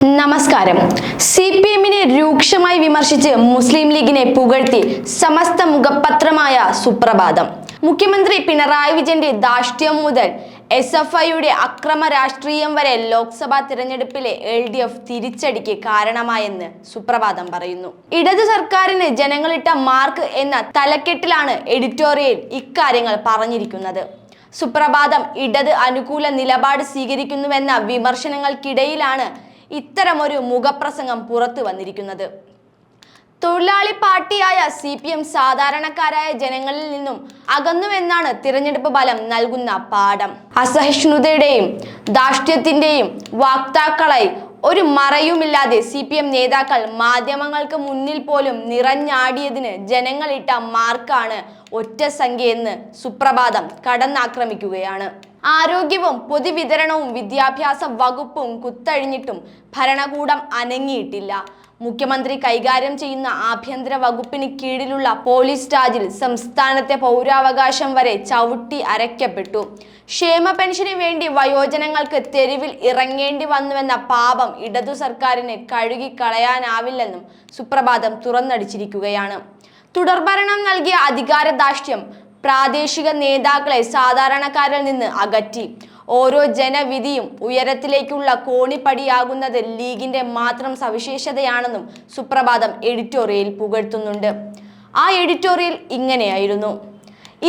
നമസ്കാരം. C P എമ്മിനെ രൂക്ഷമായി വിമർശിച്ച് മുസ്ലിം ലീഗിനെ പുകഴ്ത്തി സമസ്ത മുഖപത്രമായ സുപ്രഭാതം. മുഖ്യമന്ത്രി പിണറായി വിജയന്റെ ധാഷ്ട്യം മുതൽ എസ് എഫ് ഐയുടെ അക്രമ രാഷ്ട്രീയം വരെ ലോക്സഭാ തിരഞ്ഞെടുപ്പിലെ എൽ ഡി എഫ് തിരിച്ചടിക്ക് കാരണമായെന്ന് സുപ്രഭാതം പറയുന്നു. ഇടതു സർക്കാരിന് ജനങ്ങളിട്ട മാർക്ക് എന്ന തലക്കെട്ടിലാണ് എഡിറ്റോറിയൽ ഇക്കാര്യങ്ങൾ പറഞ്ഞിരിക്കുന്നത്. സുപ്രഭാതം ഇടത് അനുകൂല നിലപാട് സ്വീകരിക്കുന്നുവെന്ന വിമർശനങ്ങൾക്കിടയിലാണ് ഇത്തരമൊരു മുഖപ്രസംഗം പുറത്തു വന്നിരിക്കുന്നത്. തൊഴിലാളി പാർട്ടിയായ സി പി എം സാധാരണക്കാരായ ജനങ്ങളിൽ നിന്നും അകന്നുവെന്നാണ് തിരഞ്ഞെടുപ്പ് ഫലം നൽകുന്ന പാഠം. അസഹിഷ്ണുതയുടെയും ധാർഷ്ട്യത്തിന്റെയും വാക്താക്കളായി ഒരു മറയുമില്ലാതെ സി പി എം നേതാക്കൾ മാധ്യമങ്ങൾക്ക് മുന്നിൽ പോലും നിറഞ്ഞാടിയതിന് ജനങ്ങളിട്ട മാർക്കാണ് ഒറ്റ സംഖ്യയെന്ന് സുപ്രഭാതം കടന്നാക്രമിക്കുകയാണ്. ആരോഗ്യവും പൊതുവിതരണവും വിദ്യാഭ്യാസ വകുപ്പും കുത്തഴിഞ്ഞിട്ടും ഭരണകൂടം അനങ്ങിയിട്ടില്ല. മുഖ്യമന്ത്രി കൈകാര്യം ചെയ്യുന്ന ആഭ്യന്തര വകുപ്പിന് കീഴിലുള്ള പോലീസ് രാജിൽ സംസ്ഥാനത്തെ പൗരാവകാശം വരെ ചവിട്ടി അരയ്ക്കപ്പെട്ടു. ക്ഷേമ പെൻഷന് വേണ്ടി വയോജനങ്ങൾക്ക് തെരുവിൽ ഇറങ്ങേണ്ടി വന്നുവെന്ന പാപം ഇടതു സർക്കാരിന് കഴുകിക്കളയാനാവില്ലെന്നും സുപ്രഭാതം തുറന്നടിച്ചിരിക്കുകയാണ്. തുടർഭരണം നൽകിയ അധികാരദാഷ്ട്യം പ്രാദേശിക നേതാക്കളെ സാധാരണക്കാരിൽ നിന്ന് അകറ്റി. ഓരോ ജനവിധിയും ഉയരത്തിലേക്കുള്ള കോണിപ്പടിയാകുന്നത് ലീഗിന്റെ മാത്രം സവിശേഷതയാണെന്നും സുപ്രഭാതം എഡിറ്റോറിയൽ പുകഴ്ത്തുന്നുണ്ട്. ആ എഡിറ്റോറിയൽ ഇങ്ങനെയായിരുന്നു.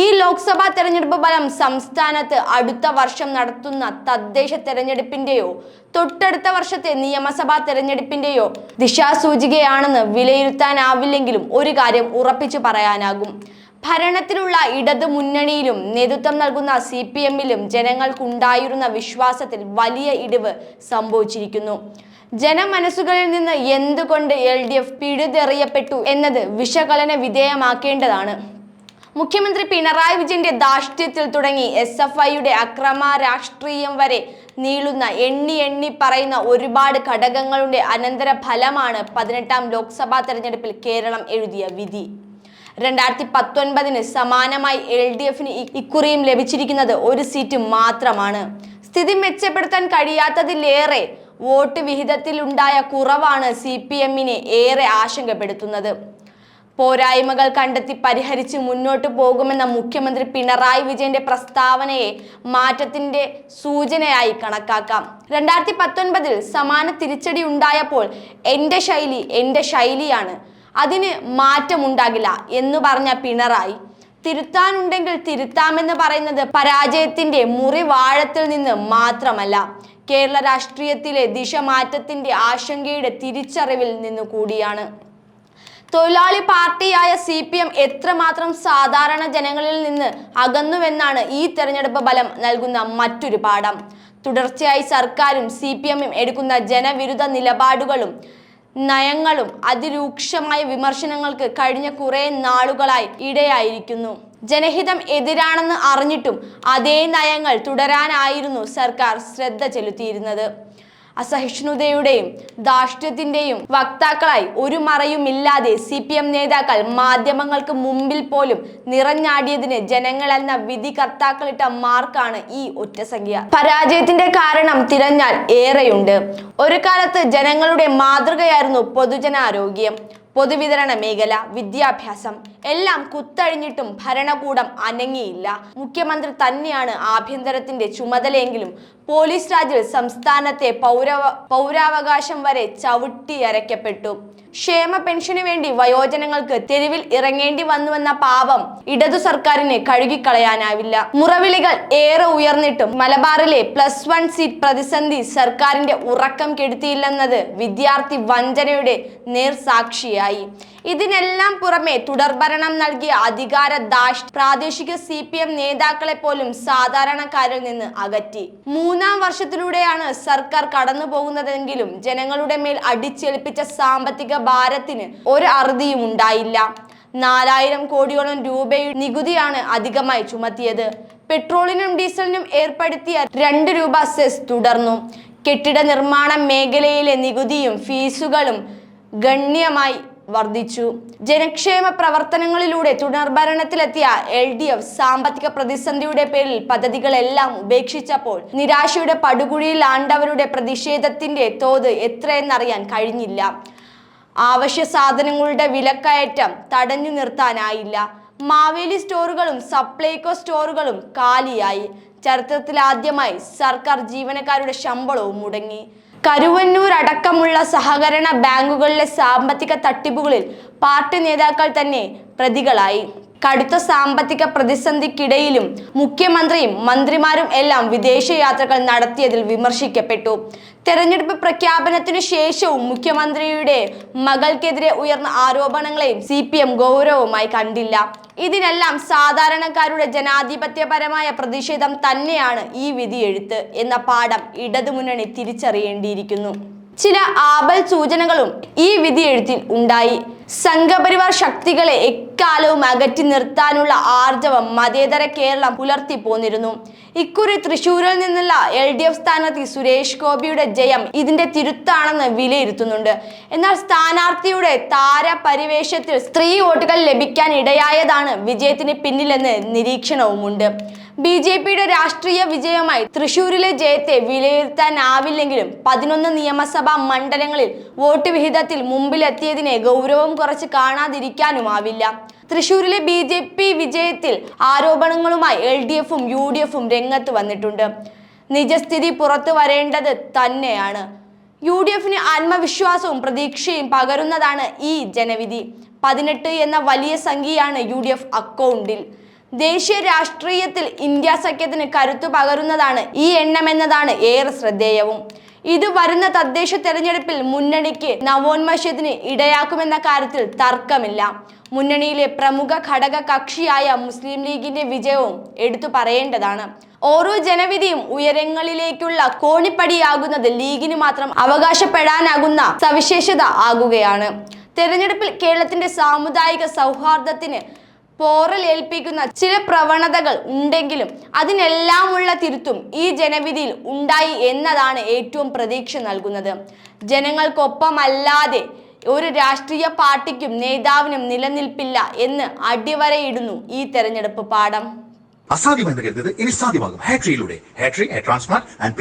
ഈ ലോക്സഭാ തെരഞ്ഞെടുപ്പ് ഫലം സംസ്ഥാനത്ത് അടുത്ത വർഷം നടത്തുന്ന തദ്ദേശ തെരഞ്ഞെടുപ്പിന്റെയോ തൊട്ടടുത്ത വർഷത്തെ നിയമസഭാ തെരഞ്ഞെടുപ്പിന്റെയോ ദിശാസൂചികയാണെന്ന് വിലയിരുത്താനാവില്ലെങ്കിലും ഒരു കാര്യം ഉറപ്പിച്ചു പറയാനാകും. ഭരണത്തിലുള്ള ഇടതു മുന്നണിയിലും നേതൃത്വം നൽകുന്ന സി പി എമ്മിലും ജനങ്ങൾക്കുണ്ടായിരുന്ന വിശ്വാസത്തിൽ വലിയ ഇടിവ് സംഭവിച്ചിരിക്കുന്നു. ജനമനസ്സുകളിൽ നിന്ന് എന്തുകൊണ്ട് എൽ ഡി എഫ് പിഴുതെറിയപ്പെട്ടു എന്നത് വിശകലന വിധേയമാക്കേണ്ടതാണ്. മുഖ്യമന്ത്രി പിണറായി വിജയന്റെ ധാർഷ്ട്യത്തിൽ തുടങ്ങി എസ് എഫ് ഐയുടെ അക്രമ രാഷ്ട്രീയം വരെ നീളുന്ന എണ്ണി എണ്ണി പറയുന്ന ഒരുപാട് ഘടകങ്ങളുടെ അനന്തര ഫലമാണ് പതിനെട്ടാം ലോക്സഭാ തെരഞ്ഞെടുപ്പിൽ കേരളം എഴുതിയ വിധി. രണ്ടായിരത്തി പത്തൊൻപതിന് സമാനമായി എൽ ഡി എഫിന് ഇക്കുറിയും ലഭിച്ചിരിക്കുന്നത് ഒരു സീറ്റ് മാത്രമാണ്. സ്ഥിതി മെച്ചപ്പെടുത്താൻ കഴിയാത്തതിലേറെ വോട്ട് വിഹിതത്തിലുണ്ടായ കുറവാണ് സി പി എമ്മിനെ ഏറെ ആശങ്കപ്പെടുത്തുന്നത്. പോരായ്മകൾ കണ്ടെത്തി പരിഹരിച്ച് മുന്നോട്ട് പോകുമെന്ന മുഖ്യമന്ത്രി പിണറായി വിജയന്റെ പ്രസ്താവനയെ മാറ്റത്തിന്റെ സൂചനയായി കണക്കാക്കാം. രണ്ടായിരത്തി പത്തൊൻപതിൽ സമാന തിരിച്ചടി ഉണ്ടായപ്പോൾ എന്റെ ശൈലി എന്റെ ശൈലിയാണ് അതിന് മാറ്റമുണ്ടാകില്ല എന്ന് പറഞ്ഞ പിണറായി തിരുത്താനുണ്ടെങ്കിൽ തിരുത്താമെന്ന് പറയുന്നത് പരാജയത്തിന്റെ മുറിവാഴത്തിൽ നിന്ന് മാത്രമല്ല കേരള രാഷ്ട്രീയത്തിലെ ദിശ മാറ്റത്തിന്റെ ആശങ്കയുടെ തിരിച്ചറിവിൽ നിന്ന് കൂടിയാണ്. തൊഴിലാളി പാർട്ടിയായ സി പി എം എത്രമാത്രം സാധാരണ ജനങ്ങളിൽ നിന്ന് അകന്നുവെന്നാണ് ഈ തെരഞ്ഞെടുപ്പ് ഫലം നൽകുന്ന മറ്റൊരു പാഠം. തുടർച്ചയായി സർക്കാരും സി പി എമ്മും എടുക്കുന്ന ജനവിരുദ്ധ നിലപാടുകളും നയങ്ങളും അതിരൂക്ഷമായ വിമർശനങ്ങൾക്ക് കഴിഞ്ഞ കുറെ നാളുകളായി ഇടയായിരിക്കുന്നു. ജനഹിതം എതിരാണെന്ന് അറിഞ്ഞിട്ടും അതേ നയങ്ങൾ തുടരാനായിരുന്നു സർക്കാർ ശ്രദ്ധ ചെലുത്തിയിരുന്നത്. അസഹിഷ്ണുതയുടെയും ധാർഷ്ട്യത്തിന്റെയും വക്താക്കളായി ഒരു മറയുമില്ലാതെ സി പി എം നേതാക്കൾ മാധ്യമങ്ങൾക്ക് മുമ്പിൽ പോലും നിറഞ്ഞാടിയതിന് ജനങ്ങളെന്ന വിധി കർത്താക്കളിട്ട മാർക്കാണ് ഈ ഒറ്റസംഖ്യ പരാജയത്തിന്റെ കാരണം തിരഞ്ഞാൽ ഏറെയുണ്ട്. ഒരു കാലത്ത് ജനങ്ങളുടെ മാതൃകയായിരുന്നു പൊതുജനാരോഗ്യം. പൊതുവിതരണ മേഖല വിദ്യാഭ്യാസം എല്ലാം കുത്തഴിഞ്ഞിട്ടും ഭരണകൂടം അനങ്ങിയില്ല. മുഖ്യമന്ത്രി തന്നെയാണ് ആഭ്യന്തരത്തിന്റെ ചുമതലയെങ്കിലും പോലീസ് രാജിൽ സംസ്ഥാനത്തെ പൗരവ പൗരാവകാശം വരെ ചവിട്ടിയരയ്ക്കപ്പെട്ടു. ക്ഷേമ പെൻഷന് വേണ്ടി വയോജനങ്ങൾക്ക് തെരുവിൽ ഇറങ്ങേണ്ടി വന്നുവെന്ന പാപം ഇടതു സർക്കാരിന് കഴുകിക്കളയാനാവില്ല. മുറവിളികൾ ഏറെ ഉയർന്നിട്ടും മലബാറിലെ പ്ലസ് വൺ സീറ്റ് പ്രതിസന്ധി സർക്കാരിന്റെ ഉറക്കം കെടുത്തിയില്ലെന്നത് വിദ്യാർത്ഥി വഞ്ചനയുടെ നേർസാക്ഷിയായി ഇതിനെല്ലാം പുറമെ തുടർഭരണം നൽകിയ അധികാര ദാഷ് പ്രാദേശിക സി പി എം നേതാക്കളെ പോലും സാധാരണക്കാരിൽ നിന്ന് അകറ്റി. മൂന്നാം വർഷത്തിലൂടെയാണ് സർക്കാർ കടന്നു പോകുന്നതെങ്കിലും ജനങ്ങളുടെ മേൽ അടിച്ചേൽപ്പിച്ച സാമ്പത്തിക ഭാരത്തിന് ഒരു അറുതിയും ഉണ്ടായില്ല. നാലായിരം കോടിയോളം രൂപയുടെ നികുതിയാണ് അധികമായി ചുമത്തിയത്. പെട്രോളിനും ഡീസലിനും ഏർപ്പെടുത്തിയ രണ്ട് രൂപ സെസ് തുടർന്നു. കെട്ടിട നിർമ്മാണ മേഖലയിലെ നികുതിയും ഫീസുകളും ഗണ്യമായി വർദ്ധിച്ചു. ജനക്ഷേമ പ്രവർത്തനങ്ങളിലൂടെ തുടർഭരണത്തിലെത്തിയ എൽ ഡി എഫ് സാമ്പത്തിക പ്രതിസന്ധിയുടെ പേരിൽ പദ്ധതികളെല്ലാം ഉപേക്ഷിച്ചപ്പോൾ നിരാശയുടെ പടുകുഴിയിൽ ആണ്ടവരുടെ പ്രതിഷേധത്തിന്റെ തോത് എത്രയെന്നറിയാൻ കഴിഞ്ഞില്ല. ആവശ്യ സാധനങ്ങളുടെ വിലക്കയറ്റം തടഞ്ഞു നിർത്താനായില്ല. മാവേലി സ്റ്റോറുകളും സപ്ലൈകോ സ്റ്റോറുകളും കാലിയായി. ചരിത്രത്തിലാദ്യമായി സർക്കാർ ജീവനക്കാരുടെ ശമ്പളവും മുടങ്ങി. കരുവന്നൂർ അടക്കമുള്ള സഹകരണ ബാങ്കുകളിലെ സാമ്പത്തിക തട്ടിപ്പുകളിൽ പാർട്ടി നേതാക്കൾ തന്നെ പ്രതികളായി. കടുത്ത സാമ്പത്തിക പ്രതിസന്ധിക്കിടയിലും മുഖ്യമന്ത്രിയും മന്ത്രിമാരും എല്ലാം വിദേശയാത്രകൾ നടത്തിയതിൽ വിമർശിക്കപ്പെട്ടു. തെരഞ്ഞെടുപ്പ് പ്രഖ്യാപനത്തിനു ശേഷവും മുഖ്യമന്ത്രിയുടെ മകൾക്കെതിരെ ഉയർന്ന ആരോപണങ്ങളെയും സി ഗൗരവമായി കണ്ടില്ല. ഇതിനെല്ലാം സാധാരണക്കാരുടെ ജനാധിപത്യപരമായ പ്രതിഷേധം തന്നെയാണ് ഈ വിധിയെഴുത്ത് എന്ന പാഠം ഇടതുമുന്നണി തിരിച്ചറിയേണ്ടിയിരിക്കുന്നു. ചില ആപൽ സൂചനകളും ഈ വിധിയെഴുത്തിൽ ഉണ്ടായി. സംഘപരിവാർ ശക്തികളെ എക്കാലവും അകറ്റി നിർത്താനുള്ള ആർജവം മതേതര കേരളം പുലർത്തി പോന്നിരുന്നു. ഇക്കുറി തൃശൂരിൽ നിന്നുള്ള എൽ ഡി എഫ് സ്ഥാനാർത്ഥി സുരേഷ് ഗോപിയുടെ ജയം ഇതിന്റെ തിരുത്താണെന്ന് വിലയിരുത്തുന്നുണ്ട്. എന്നാൽ സ്ഥാനാർത്ഥിയുടെ താരപരിവേഷത്തിൽ സ്ത്രീ വോട്ടുകൾ ലഭിക്കാൻ ഇടയായതാണ് വിജയത്തിന് പിന്നിലെന്ന് നിരീക്ഷണവുമുണ്ട്. ബി ജെ പിയുടെ രാഷ്ട്രീയ വിജയമായി തൃശൂരിലെ ജയത്തെ വിലയിരുത്താനാവില്ലെങ്കിലും പതിനൊന്ന് നിയമസഭാ മണ്ഡലങ്ങളിൽ വോട്ട് വിഹിതത്തിൽ മുമ്പിലെത്തിയതിനെ ഗൗരവം കുറച്ച് കാണാതിരിക്കാനുമാവില്ല. തൃശൂരിലെ ബി ജെ പി വിജയത്തിൽ ആരോപണങ്ങളുമായി എൽ ഡി എഫും യു ഡി എഫും രംഗത്ത് വന്നിട്ടുണ്ട്. നിജസ്ഥിതി പുറത്തു വരേണ്ടത് തന്നെയാണ്. യു ഡി എഫിന് ആത്മവിശ്വാസവും പ്രതീക്ഷയും പകരുന്നതാണ് ഈ ജനവിധി. പതിനെട്ട് എന്ന വലിയ സംഖ്യയാണ് യു ഡി എഫ് അക്കൗണ്ടിൽ. ദേശീയ രാഷ്ട്രീയത്തിൽ ഇന്ത്യ സഖ്യത്തിന് കരുത്തു പകരുന്നതാണ് ഈ എണ്ണമെന്നതാണ് ഏറെ ശ്രദ്ധേയവും. ഇത് വരുന്ന തദ്ദേശ തെരഞ്ഞെടുപ്പിൽ മുന്നണിക്ക് നവോന്മേഷത്തിന് ഇടയാക്കുമെന്ന കാര്യത്തിൽ തർക്കമില്ല. മുന്നണിയിലെ പ്രമുഖ ഘടക കക്ഷിയായ മുസ്ലിം ലീഗിന്റെ വിജയവും എടുത്തു പറയേണ്ടതാണ്. ഓരോ ജനവിധിയും ഉയരങ്ങളിലേക്കുള്ള കോണിപ്പടിയാകുന്നത് ലീഗിന് മാത്രം അവകാശപ്പെടാനാകുന്ന സവിശേഷത ആകുകയാണ്. തെരഞ്ഞെടുപ്പിൽ കേരളത്തിന്റെ സാമുദായിക സൗഹാർദ്ദത്തിന് പോറൽ ഏൽപ്പിക്കുന്ന ചില പ്രവണതകൾ ഉണ്ടെങ്കിലും അതിനെല്ലാമുള്ള തിരുത്തും ഈ ജനവിധിയിൽ ഉണ്ടായി എന്നതാണ് ഏറ്റവും പ്രതീക്ഷ നൽകുന്നത്. ജനങ്ങൾക്കൊപ്പമല്ലാതെ ഒരു രാഷ്ട്രീയ പാർട്ടിക്കും നേതാവിനും നിലനിൽപ്പില്ല എന്ന് അടിവരയിടുന്നു ഈ തെരഞ്ഞെടുപ്പ് പാഠം. അസാധ്യമെന്ന് കരുതത് ഇനി സാധ്യമാകും. ആൻഡ്